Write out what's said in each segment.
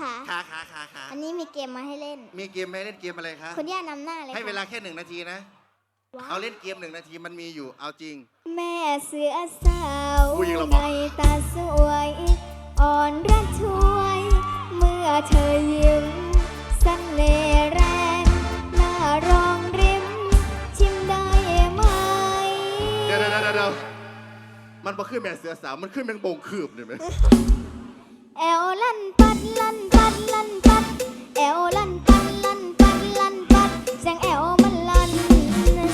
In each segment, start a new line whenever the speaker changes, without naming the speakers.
ขา
ขาขาขาขา
อันนี้มีเกมมาให้เล่น
มีเกมไหมเล่นเกมอะไรคะ
คุณย่านำหน้าเลย
ให้
ค่ะ
เวลาแค่หนึ่งนาทีนะ
ว้าว
เอาเล่นเกมหนึ่งนาทีมันมีอยู่ เอาจริง
แม่เสือสาว
ผู้หญิงเหรอ
ในตาสวย อ่อนระทวย เมื่อเธอยิ้มเสันเน่ห์แรงหน้ารองริม ชิมได้ไหม
เดี๋ยวเดี๋ยวเดี๋ยวเดี๋ยวมันบ่ขึ้นแม่เสือสาวมันขึ้นแมงบงคืบเนี่ยไหม
แอวลั่นปัดลั่นปัด ลั่นปัด แอวลั่นปัดลั่นปัดลั่นปัดเสียงแอวมันลั่น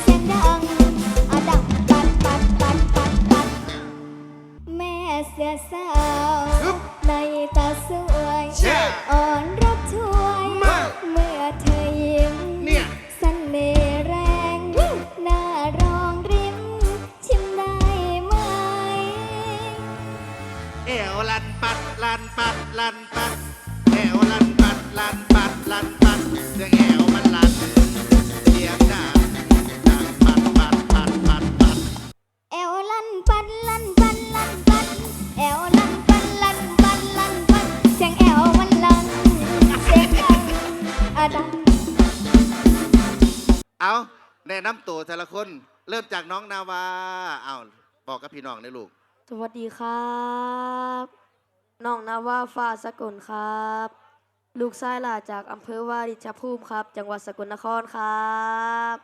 เสียงดังอะดังปัดปัดปัดปัดปัดแม่เสือสาวในตาสวยอ่อนรับช่วยเมื่อเธอยิ้ม
เนี่ย
เสันเน่ห์แรงน้ารองริมชิมได้ไหม
เอวลันปัดลันปัดลันปัด เอวลันปัดลันปัดลันปัดเสียงแอวมันลันเสียงดังดังปัดปัดปัดปัดปัด
แอวลั่นปัดลั่นปัดลั่นปัดแอวลั่นปัดลั่นปัดลั่นปัดเสียงแอวมันลั่นเสียงดังอะดัง
เอาแนะนำตัวแต่ละคนเริ่มจากน้องนาวาเอาบอกกับพี่น้องในอยลูก
สวัสดีครับ น้องนาว่าฟ้าสกลครับ ลูกชายหลาจากอำเภอวาริชภูมิครับ จังหวัดสกลนครครับ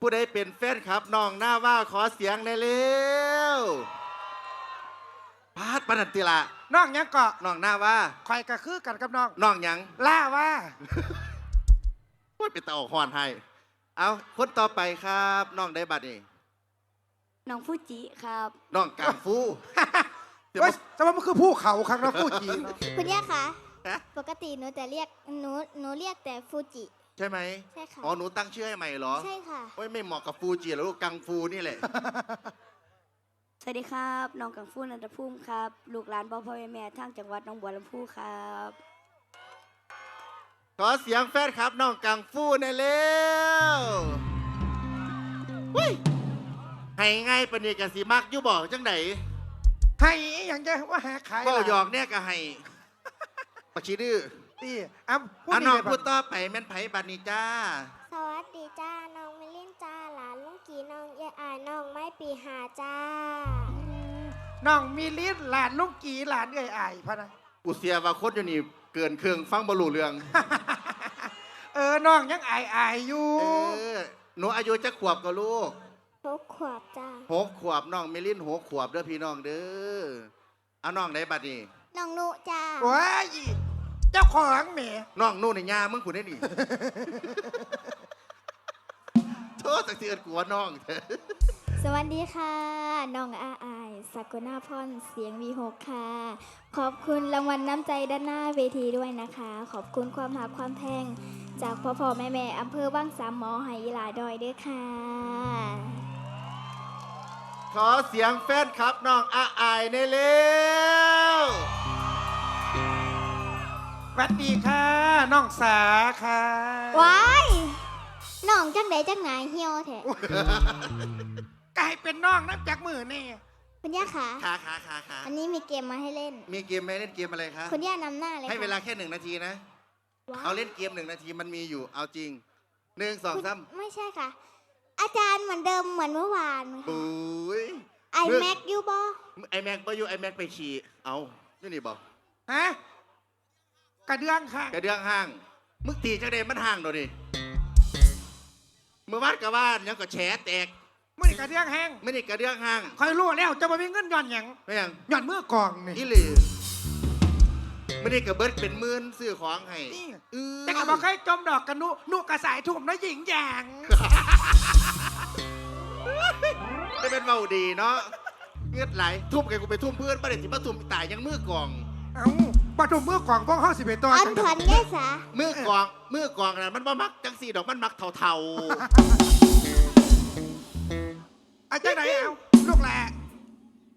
ผู้ใดเป็นแฟนครับน้องหน้าว่าขอเสียงในอยเร็วพาดปนันติละ
น้องหยังเกาะ
น้องหน้าว่า
คอยกระคือกันกับน้อง
น้องหยัง
ล่าว่า
พูดไปตาออกหอนให้ เอาคนต่อไปครับน้องได้บัตรนี่
น้องฟูจิครับ
น้องกังฟูเดี๋ยว
เว้ย
มา
แต่ว่ามันคือภูเขาครั้งนะฟูจีเนาะ
คุณย่าคะ
ฮะ
ปกติหนูแต่เรียกหนูหนูเรียกแต่ฟูจิ
ใช่ไหม
ใช่ค่ะ
อ๋อหนูตั้งชื่อให้ใหม่เหรอ
ใช่ค่ะ
โอ้ยไม่เหมาะกับฟูจิหรอกลูกกังฟูนี่แหละ
สวัสดีครับน้องกังฟูนันทภูมิครับ ลูกหลานพ่อพ่อแม่แม่ทางจังหวัดหน้องบัวลำพูครับ
ขอเสียงแฟนครับน้องกังฟูในอยเร็วเฮ้ยให้ง่ายปานนีกับสีมักอยู่บอกจังไหน
ให้อหย่างจะว่าหาขาย
ก็
ล่ะ
หยอกเนี่ยก็ให้ปักชีดื้อ
นี่อ้ำพูด
อะ
ดี
น้อง
เลย
พูด
ปะ
ต่อไปแม่นไผบัดนี้จ้า
สวัสดีจ้า น้องมิลินจ้า หลานลุงกีน้องเยอายน้องไม่ปีหาจ้า
น้องมีลิ้นหลานลูกกีหลานเอ้ยอายพะนะ
กูเสียว่าคนอยู่นี่เกินเครื่องฟังบรรลุเรื่อง
เออน้องยังอายอายอยู่
เออ หนูอายุจะขวบกับลูก
หกขวบจ้า
หกขวบน้องเมลินหกขวบเด้อพี่น้องเด้อเอาน้องได้บัดนี้
น้องนุจ้า
ว้ายเจ้าของแหม่
น้องนู่นในยามึงคุณได้นี่ โทษสักทีเอินกลัวน้องเถอะ
สวัสดีค่ะน้องอาอายสกลนาพรเสียงวีหกค่ะ ขอบคุณรางวัลน้ำใจด้านหน้าเวทีด้วยนะคะ ขอบคุณความหาความแพง จากพ่อพ่อแม่แม่อำเภอบ้างสามหมอไหหลาดอยด้วยค่ะ
ขอเสียงแฟนครับน้องอาอายในเร็ว
สวัสดีค่ะน้องสาค่ะ
ว้ายน้องจังใดจังไหนเหี่ยวแท้
กลายเป็นน้องนับจากมือนี่
คุณย่าคะ
ขาขาขาขา
อันนี้มีเกมมาให้เล่น
มีเกมไหมเล่นเกมอะไรคะ
คุณย่านำหน้าเลย
ให้
ค่ะ
เวลาแค่หนึ่งนาทีนะ
ว้าว
เอาเล่นเกมหนึ่งนาทีมันมีอยู่ เอาจริงหนึ่งสอง
คุณ
สาม
ไม่ใช่ค่ะ อาจารย์เหมือนเดิมเหมือนเมื่อวานค่ะ
ปุ้ย
ไอ
เรื่อง
แม็กยูบอ
ไอแม็กไปอยู่ไอแม็กไปฉี่เอานี่นี่บอก
ฮะกระเดืองค่ะ
กระเดืองห้าง มึงตีจังเดมันห่างโดดิเมื่อวานกับว่านยังก็แฉแตก
มื่อนี้กระเดืองแห้ง
ไม่ได้กระเดืองห้าง
คอยรู้แล้วจะมามีเงินย้อนหยัง
ไม่ยัง
ย้อนมือกองนี่
อีหลีไม่ได้กระเบิดเป็นหมื่นซื้อของให้
นี่
เออ
แต่ก็บอกให้จมดอกกันนุนุกระสายทุ่มนะหญิงหยาง
จะเป็นเบาดีเนาะเงือดไหลทุ่มไงกูไปทุ่มเพื่อนประเด็นที่มาทุ่มตายยังมือกอง
เอ้าปฐมมือกองพวกห้าสิบเอ็ดตัว
อัน
จัง
ถอน
ใด
แย่สา
มือกองมือกองนั้นมันบ่มักจังสี่ดอกมันมักเทา
อาจารย์ไหนเอาลูกแหละ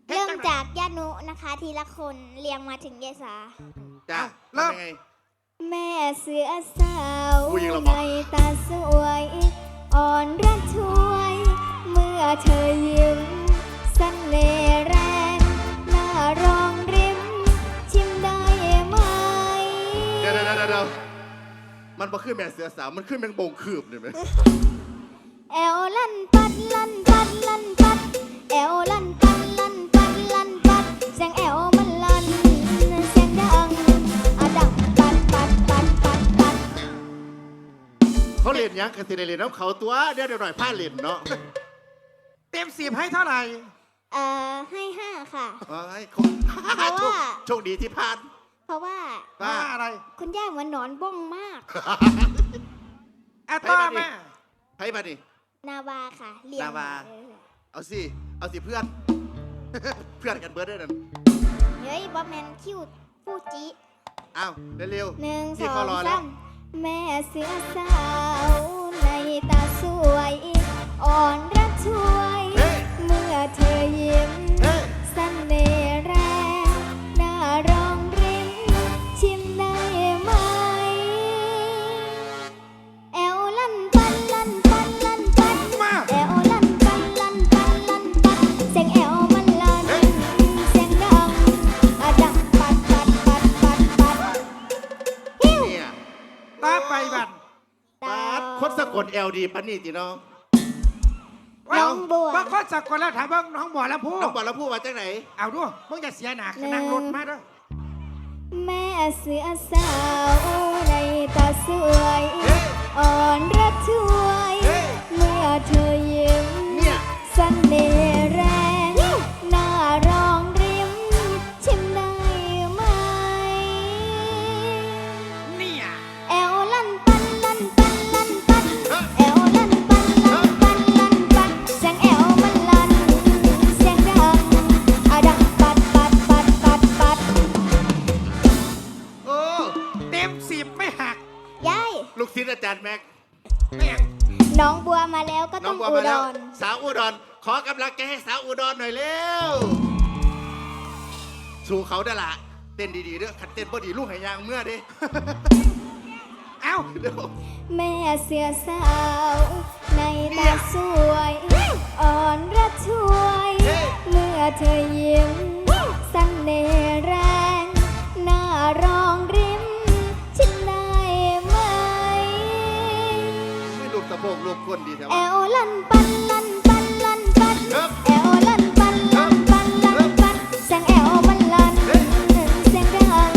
เริ่มจากย่านุนะคะ ทีละคนเรียงมาถึงเยสา
ๆจ้า
เริ่ม
ทำยังไง
แม่เสือสาว
ผู้หญิงเหรอ
ในตาสวย อ่อนระทวย เมื่อเธอยิ้มเสันเน่ห์แรงหน้ารองริม ชิมได้ไหม
ยวมันบ่ขึ้นแม่เสือสาวมันขึ้นแมงบงคืบเลยไหม
แอวลั่นปัดลั่นปัดลั่นปัดแอวลั่นปัดลั่นปัดลั่นปัดเสียงแอวมันลั่นเสียงดังอะดังปัดปัดปัดปัดปัด
เขาเล่นหยังกันสิได้เล่นน้ำเขาตัวเดี๋ยวเดี๋ยวหน่อยผ้าเล่นเนาะ
เต็มสิบให้เท่าไหร่
เอ่อให้ห้าค่ะ
เอ้ย
เพราะว่า
โชคโชคดีที่พลาด
เพราะว่า
ว่า
ว่า อะไร
คุณย่าเหมือนหนอนบ้องมาก
อะต้อ
ให้มาดิ
แม่
ให้มาดิ
นาวาค่ะเรียง
นาวา
เออ
เอาสิ เอาสิเพื่อน เพื่อนกันเบิร์ดด้วยนั่น
เฮ้ยบอแมนคิวฟูจิ
อ้าวเร็ว
หนึ่ง
ๆ
ส
ที่
อ
เขา
ง
รอแล้
สาวมแม่เสือสาวในตาสวย อ่อนรักช่วย
เฮ้ย
เมื่อเธอยิ้ม
เฮ้ย
เสน่ห์แรงน่ารองริม ชิมได้ไหม แอวลั่นปันลั่นปันลั่นปัน
มา
แอวลั่นปันลั่นปันลั่นปันเสียงแอวมันลั่นเสียงดังอะดังปัดปัดปัดปัดปัดฮิ้ว
เนี่ย
ต่อไปบัน
ปาดคนสะกดเอลดีปานนี่จีน้อง
น้องบัว
บางคนสกลแล้วถามว่าน้องบัวแล้วพูด
น้องบอกแล้วพูดมาจากไหน
เอาด้วยมึงอย่าเสียหนาขนาดรถมาด้วย
แม่เสือสาวในตาสวย
เฮ้ย
อ่อนรักช่วย
เฮ้ย
เมื่อเธอยิ้ม
เนี่ย
เสน่ห์ ลู
ก
ศิษย์อาจารย์แม็ก
แม่ง
น้องบัวมาแล้วก็
น้
ต้
อ
องง
บัว
อุ
มา
ด
แล้ว
ร
สาวอุดร ขอกำลังใจให้สาวอุดรหน่อยเร็ว สู่เขาได้ละ เต้นดีๆเด้อขัดเต้นบ่ดีลูกหายางเมื่อเด้
เอ้า
เดี๋ยว
แม่เสือสาว ในตาสวย อ่อนระช่วย
เฮ้ย
เมื่อเธอยิ้ม
กสะโพกลูกก้นดีแถว
แอวลั่นปันลั่นปันลั่นปัน
เฮ้ย
แอวลั่นปันลั่นปันลั่นปันเสียงแอวมันลั่น
เฮ้ย
เสียงดัง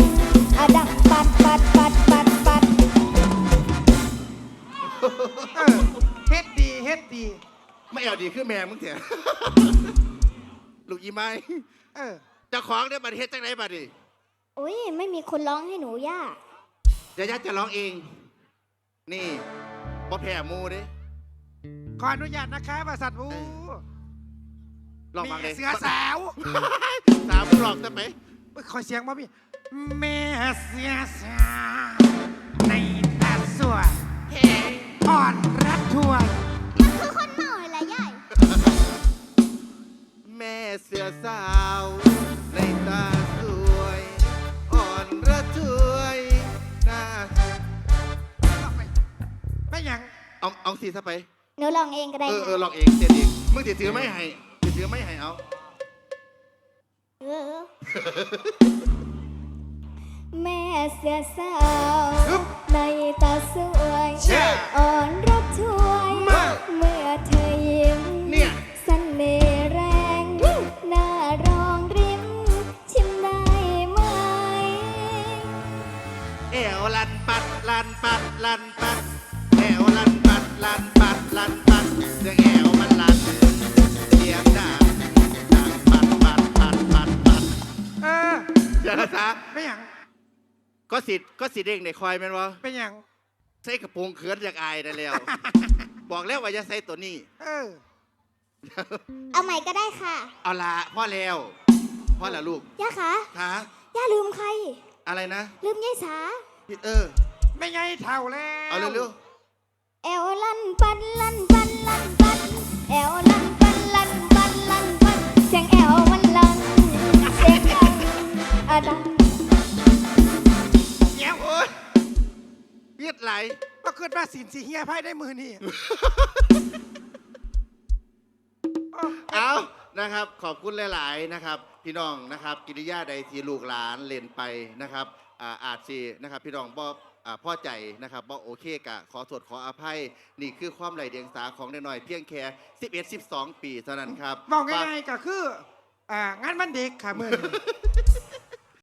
อะดังปัดปัดปัดปัดปัด
เออเฮ็ดดีเฮ็ดดี
ไม่เอาดีคือแม่มึงเถอะลูกอีไม้
เออ
เจ้าของได้บัตรเฮ็ดจังไรบัตรดิ
อุ้ยไม่มีคนร้องให้หนูย่า
เดี๋ยวยัดจะร้องเอง นี่บ่แพ้หมูเด้
ขออนุญาตนะคะบริษัทวู
เออลองฟังเลย
เสือสาว
สาวมึงลองได้ไหม
เอ้ยขอเสียงมาพี่แม่เสือสาวในตาสวยอ่อนรักทวย
อ
ง
เอ
งก็ได้
เออเออ
ค่ะ
ลองเองเต้นเองมึงติดถือไม่ให้ติดถือไม่ให้เอา
เออแม่เสือสาวในตาสวย
เช่
อ่อนรักช่วย
มา
เมื่อเธอยิ้ม
เนี่ย
เสน่ห์แรงน่ารองริม ชิมได้ไหม
แอวลันปัดลันปัดลันปัดแอวลันปัดลันปัดลันปัด เสียงแอวมันลันเสียงดังดังปัดปัดปัดปัดปัด
เออ
เดี๋ยวนะจ๊ะ
ไม่หยัง
ก็สิก็สิเด้งในคอยแม่นวะ
เป็นหยัง
ใส่กระโปรงเขินจากอายได้แล้ว บอกแล้วว่าจะใส่ตัวนี้
เออ
เอาใหม่ก็ได้ค่ะ
เอาละพ่อแล้วพ่อละลูก
ย่าคะ
คะ
ย่าลืมใคร
อะไรนะ
ลืมยายสา
พี่เออ
ไม่ไงเท่าแล้ว
เอาเร็ว
แอวลั่นปันลั่นปันลันป
ก็เกิดว่าสินสีเฮียไพ่ได้มือนี่
เอานะครับ ขอบคุณหลาย ๆ นะครับ พี่น้องนะครับกิริยาใดที่ลูกหลานเล่นไปนะครับอ่าอาจสินะครับ พี่น้องบ่อ่าพอใจนะครับว่าโอเคกะขอโทษขออภัย นี่คือความไหลเดียงสาของน้อยๆเพียงแค่11 12 ปีเท่านั้นครับ
บอกง่ายๆก็คืออ่างานวันเด็กค่ะมือนี้